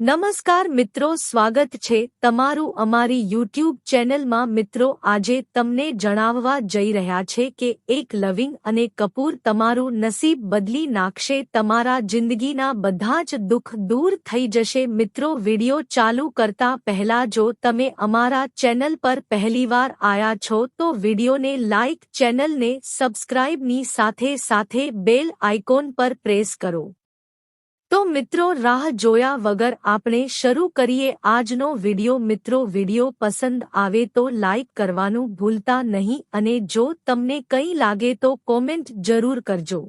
નમસ્કાર મિત્રો, સ્વાગત છે તમારું અમારી યુટ્યુબ ચેનલમાં. મિત્રો, આજે તમને જણાવવા જઈ રહ્યા છે કે એક લવિંગ અને કપૂર તમારું નસીબ બદલી નાખશે, તમારા જિંદગીના બધા જ દુઃખ દૂર થઈ જશે. મિત્રો, વિડિયો ચાલુ કરતા પહેલા જો તમે અમારા ચેનલ પર પહેલીવાર આયા છો, તો વિડિયોને લાઇક ચેનલને સબસ્ક્રાઇબની સાથે સાથે બેલ આઇકોન પર પ્રેસ કરો. તો મિત્રો રાહ જોયા વગર આપણે શરૂ કરીએ આજનો વિડિયો. મિત્રો વિડિયો પસંદ આવે તો લાઇક કરવાનું ભૂલતા નહીં અને જો તમને કંઈ લાગે તો કોમેન્ટ જરૂર કરજો.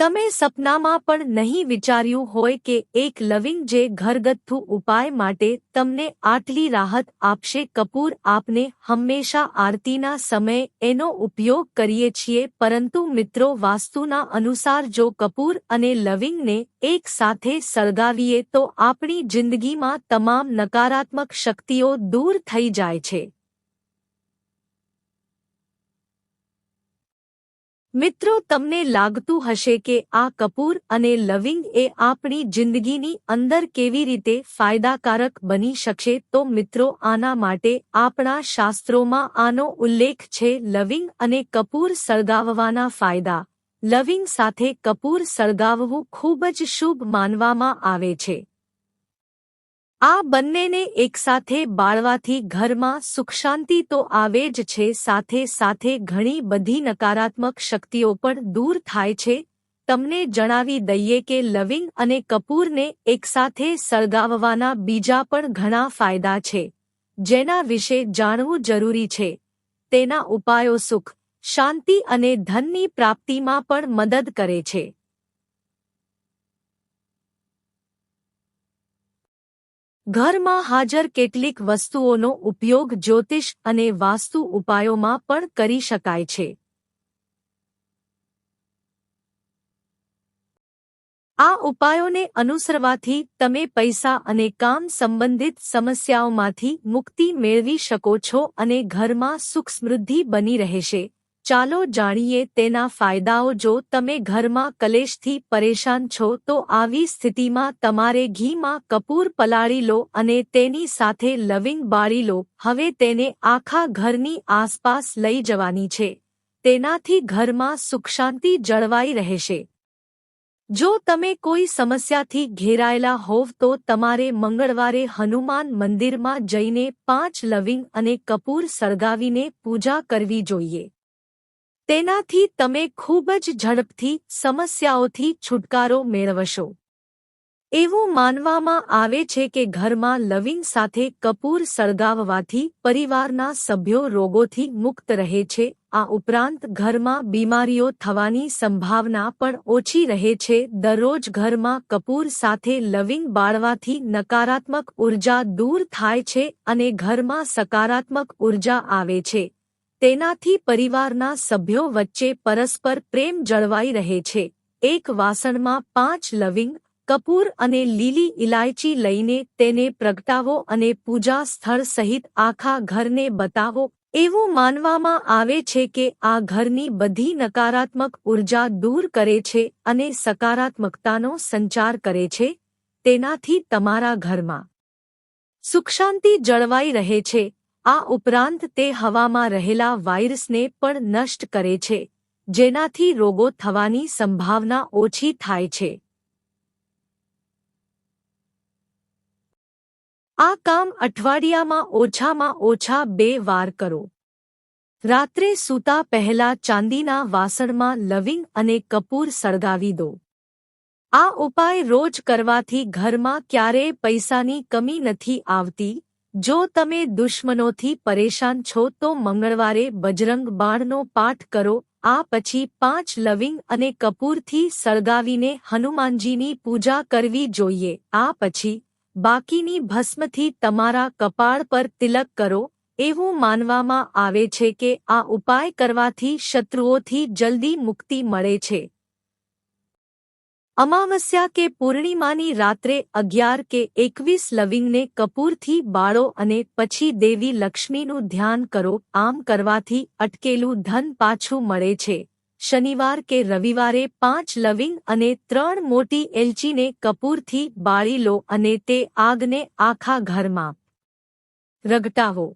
તમે સપનામાં પણ નહીં વિચાર્યું હોય કે એક લવિંગ જે ઘરગથ્થુ ઉપાય માટે તમને આટલી રાહત આપશે, કપૂર આપને હંમેશા આરતીના સમયે એનો ઉપયોગ કરીએ છીએ, પરંતુ મિત્રો વાસ્તુના અનુસાર જો કપૂર અને લવિંગને એક સાથે સળગાવીએ તો આપણી જિંદગીમાં તમામ નકારાત્મક શક્તિઓ દૂર થઈ જાય છે. મિત્રો, તમને લાગતું હશે કે આ કપૂર અને લવિંગ એ આપણી જિંદગીની અંદર કેવી રીતે ફાયદાકારક બની શકશે? તો મિત્રો, આના માટે આપણા શાસ્ત્રોમાં આનો ઉલ્લેખ છે, લવિંગ અને કપૂર સળગાવવાના ફાયદા. લવિંગ સાથે કપૂર સળગાવવું ખૂબ જ શુભ માનવામાં આવે છે. આ બંનેને એકસાથે બાળવાથી ઘરમાં સુખશાંતિ તો આવે જ છે, સાથે સાથે ઘણી બધી નકારાત્મક શક્તિઓ પણ દૂર થાય છે. તમને જણાવી દઈએ કે લવિંગ અને કપૂરને એકસાથે સળગાવવાના બીજા પણ ઘણા ફાયદા છે, જેના વિશે જાણવું જરૂરી છે. તેના ઉપાયો સુખ, શાંતિ અને ધનની પ્રાપ્તિમાં પણ મદદ કરે છે. ઘરમાં હાજર કેટલીક વસ્તુઓનો ઉપયોગ જ્યોતિષ અને વાસ્તુ ઉપાયોમાં પણ કરી શકાય છે. આ ઉપાયોને અનુસરવાથી તમે પૈસા અને કામ સંબંધિત સમસ્યાઓમાંથી મુક્તિ મેળવી શકો છો અને ઘરમાં સુખ સમૃદ્ધિ બની રહેશે. ચાલો જાણીએ તેના ફાયદાઓ. જો તમે ઘરમાં કલેશથી પરેશાન છો, તો આવી સ્થિતિમાં તમારે ઘીમાં કપૂર પલાળી લો અને તેની સાથે લવિંગ બાળી લો. હવે તેને આખા ઘરની આસપાસ લઈ જવાની છે. તેનાથી ઘરમાં સુખશાંતિ જળવાઈ રહેશે. જો તમે કોઈ સમસ્યાથી ઘેરાયેલા હોવ, તો તમારે મંગળવારે હનુમાન મંદિરમાં જઈને પાંચ લવિંગ અને કપૂર સળગાવીને પૂજા કરવી જોઈએ. તેનાથી તમે ખૂબ જ ઝડપથી, સમસ્યાઓથી છુટકારો મેળવશો. એવું માનવામાં આવે છે કે ઘરમાં લવિંગ સાથે કપૂર સળગાવવાથી પરિવારના સભ્યો રોગોથી મુક્ત રહે છે, આ ઉપરાંત ઘરમાં બીમારીઓ થવાની સંભાવના પણ ઓછી રહે છે. દરરોજ ઘરમાં કપૂર સાથે લવિંગ બાળવાથી નકારાત્મક ઊર્જા દૂર થાય છે અને ઘરમાં સકારાત્મક ઊર્જા આવે છે. તેનાથી પરિવારના સભ્યો વચ્ચે પરસ્પર પ્રેમ જળવાઈ રહે છે. એક વાસણમાં પાંચ લવિંગ, કપૂર અને લીલી ઇલાયચી લઈને તેને પ્રગટાવો અને પૂજા સ્થળ સહિત આખા ઘરને બતાવો. એવું માનવામાં આવે છે કે આ ઘરની બધી નકારાત્મક ઊર્જા દૂર કરે છે અને સકારાત્મકતાનો સંચાર કરે છે. તેનાથી તમારા ઘરમાં સુખશાંતિ જળવાઈ રહે છે. આ ઉપરાંત તે હવામાં રહેલા વાયરસને પણ નષ્ટ કરે છે, જેનાથી રોગો થવાની સંભાવના ઓછી થાય છે. આ કામ અઠવાડિયામાં ઓછામાં ઓછા બે વાર કરો. રાત્રે સૂતા પહેલા ચાંદીના વાસણમાં લવિંગ અને કપૂર સળગાવી દો. આ ઉપાય રોજ કરવાથી ઘરમાં ક્યારેય પૈસાની કમી નથી આવતી જો તમે દુશ્મનોથી પરેશાન છો તો મંગળવારે બજરંગ બાણનો પાઠ કરો, આ પછી પાંચ લવિંગ અને કપૂરથી સળગાવીને હનુમાનજીની પૂજા કરવી જોઈએ, આ પછી બાકીની ભસ્મથી તમારા કપાળ પર તિલક કરો, એવું માનવામાં આવે છે કે આ ઉપાય કરવાથી શત્રુઓથી જલ્દી મુક્તિ મળે છે. અમાવસ્યા કે પૂર્ણિમાની રાત્રે અગિયાર કે એકવીસ લવિંગને કપૂરથી બાળો અને પછી દેવી લક્ષ્મીનું ધ્યાન કરો આમ કરવાથી અટકેલું ધન પાછું મળે છે શનિવાર કે રવિવારે પાંચ લવિંગ અને ત્રણ મોટી એલચીને કપૂરથી બાળી લો અને તે આગને આખા ઘરમાં રગટાવો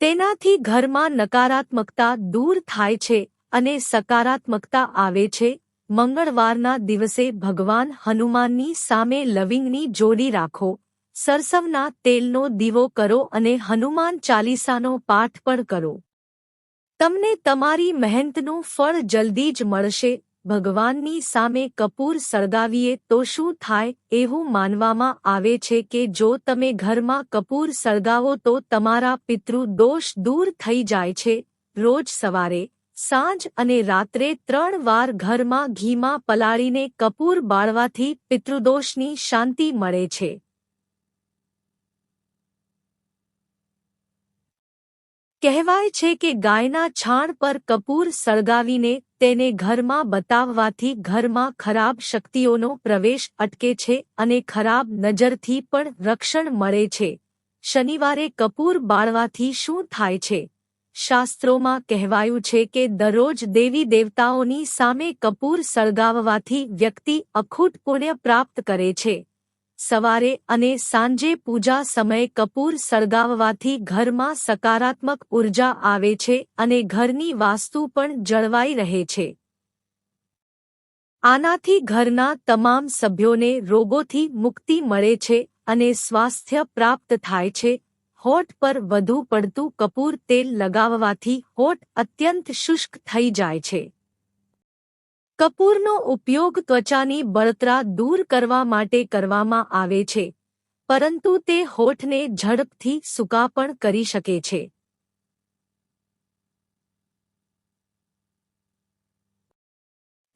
તેનાથી ઘરમાં નકારાત્મકતા દૂર થાય છે અને સકારાત્મકતા આવે છે મંગળવારના દિવસે ભગવાન હનુમાનની સામે લવિંગની જોડી રાખો. સરસવના તેલનો દીવો કરો અને હનુમાન ચાલીસાનો પાઠ પણ કરો. તમને તમારી મહેનતનું ફળ જલ્દી જ મળશે. ભગવાનની સામે કપૂર સળગાવીએ તો શું થાય એવું માનવામાં આવે છે કે જો તમે ઘરમાં કપૂર સળગાવો તો તમારા પિતૃ દોષ દૂર થઈ જાય છે. રોજ સવારે સાંજ અને રાત્રે ત્રણ વાર ઘરમાં ઘીમાં પલાળીને કપૂર બાળવાથી પિતૃદોષની શાંતિ મળે છે. કહેવાય છે કે ગાયના છાણ પર કપૂર સળગાવીને તેને ઘરમાં બતાવવાથી ઘરમાં ખરાબ શક્તિઓનો પ્રવેશ અટકે છે અને ખરાબ નજરથી પણ રક્ષણ મળે છે. શનિવારે કપૂર બાળવાથી શું થાય છે? શાસ્ત્રોમાં કહેવાયું છે કે દરરોજ દેવી દેવતાઓની સામે કપૂર સળગાવવાથી વ્યક્તિ અખૂટ પુણ્ય પ્રાપ્ત કરે છે. સવારે અને સાંજે પૂજા સમયે કપૂર સળગાવવાથી ઘરમાં સકારાત્મક ઊર્જા આવે છે અને ઘરની વાસ્તુ પણ જળવાઈ રહે છે. આનાથી ઘરના તમામ સભ્યોને રોગોથી મુક્તિ મળે છે અને સ્વાસ્થ્ય પ્રાપ્ત થાય છે. હોઠ પર વધુ પડતું કપૂર તેલ લગાવવાથી હોઠ અત્યંત શુષ્ક થઈ જાય છે. કપૂરનો ઉપયોગ ત્વચાની બળતરા દૂર કરવા માટે કરવામાં આવે છે, પરંતુ તે હોઠને ઝડપથી સૂકા પણ કરી શકે છે.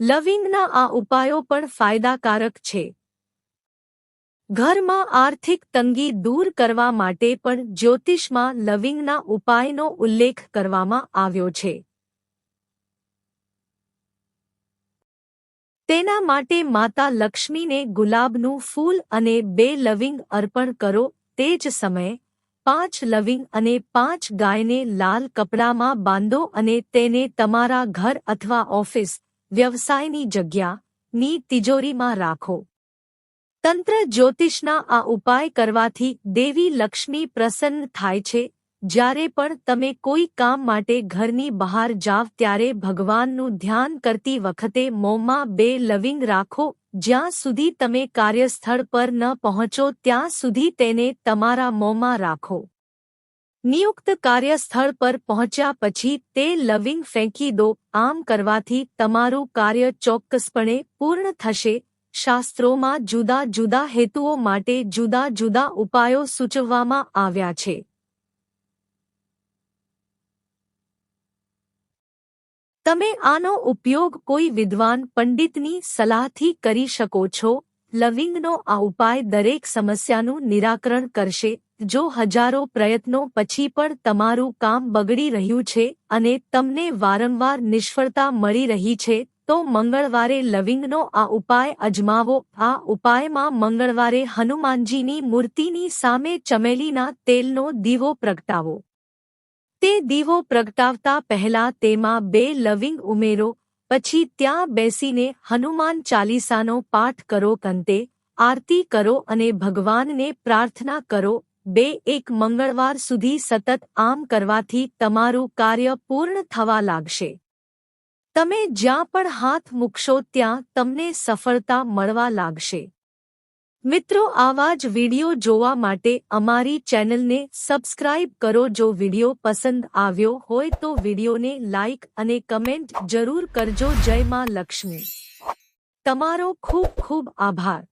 લવિંગના આ ઉપાયો પણ ફાયદાકારક છે. ઘરમાં આર્થિક તંગી દૂર કરવા માટે પણ જ્યોતિષમાં લવિંગના ઉપાયનો ઉલ્લેખ કરવામાં આવ્યો છે. તેના માટે માતા લક્ષ્મીને ગુલાબનું ફૂલ અને બે લવિંગ અર્પણ કરો. તે જ સમયે પાંચ લવિંગ અને પાંચ ગાયને લાલ કપડામાં બાંધો અને તેને તમારા ઘર અથવા ઓફિસ, વ્યવસાયની જગ્યાની તિજોરીમાં રાખો. તંત્ર જ્યોતિષના આ ઉપાય કરવાથી દેવી લક્ષ્મી પ્રસન્ન થાય છે. જ્યારે પણ તમે કોઈ કામ માટે ઘરની બહાર જાવ ત્યારે ભગવાનનું ધ્યાન કરતી વખતે મોંમાં બે લવિંગ રાખો. જ્યાં સુધી તમે કાર્યસ્થળ પર ન પહોંચો ત્યાં સુધી તેને તમારા મોંમાં રાખો. નિયુક્ત કાર્યસ્થળ પર પહોંચ્યા પછી તે લવિંગ ફેંકી દો. આમ કરવાથી તમારું કાર્ય ચોક્કસપણે પૂર્ણ થશે. શાસ્ત્રોમાં જુદા જુદા હેતુઓ માટે જુદા જુદા ઉપાયો સૂચવવામાં આવ્યા છે. તમે આનો ઉપયોગ કોઈ વિદ્વાન પંડિતની સલાહથી કરી શકો છો? લવિંગનો આ ઉપાય દરેક સમસ્યાનું નિરાકરણ કરશે, જો હજારો પ્રયત્નો પછી પણ તમારું કામ બગડી રહ્યું છે અને તમને વારંવાર નિષ્ફળતા મળી રહી છે તો મંગળવારે લવિંગનો આ ઉપાય અજમાવો. આ ઉપાયમાં મંગળવારે હનુમાનજીની મૂર્તિની સામે ચમેલીના તેલનો દીવો પ્રગટાવો. તે દીવો પ્રગટાવતા પહેલા તેમાં બે લવિંગ ઉમેરો, પછી ત્યાં બેસીને હનુમાન ચાલીસાનો પાઠ કરો કંતે, આરતી કરો અને ભગવાનને પ્રાર્થના કરો. બે એક મંગળવાર સુધી સતત આમ કરવાથી તમારું કાર્ય પૂર્ણ થવા લાગશે. તમે જ્યાં પણ હાથ મૂકશો ત્યાં તમને સફળતા મળવા લાગશે. મિત્રો, આવા જ વિડિયો જોવા માટે અમારી ચેનલને સબસ્ક્રાઇબ કરો. જો વિડિયો પસંદ આવ્યો હોય તો વિડિયોને લાઇક અને કમેન્ટ જરૂર કરજો. જય માં લક્ષ્મી. તમારો ખૂબ ખૂબ આભાર.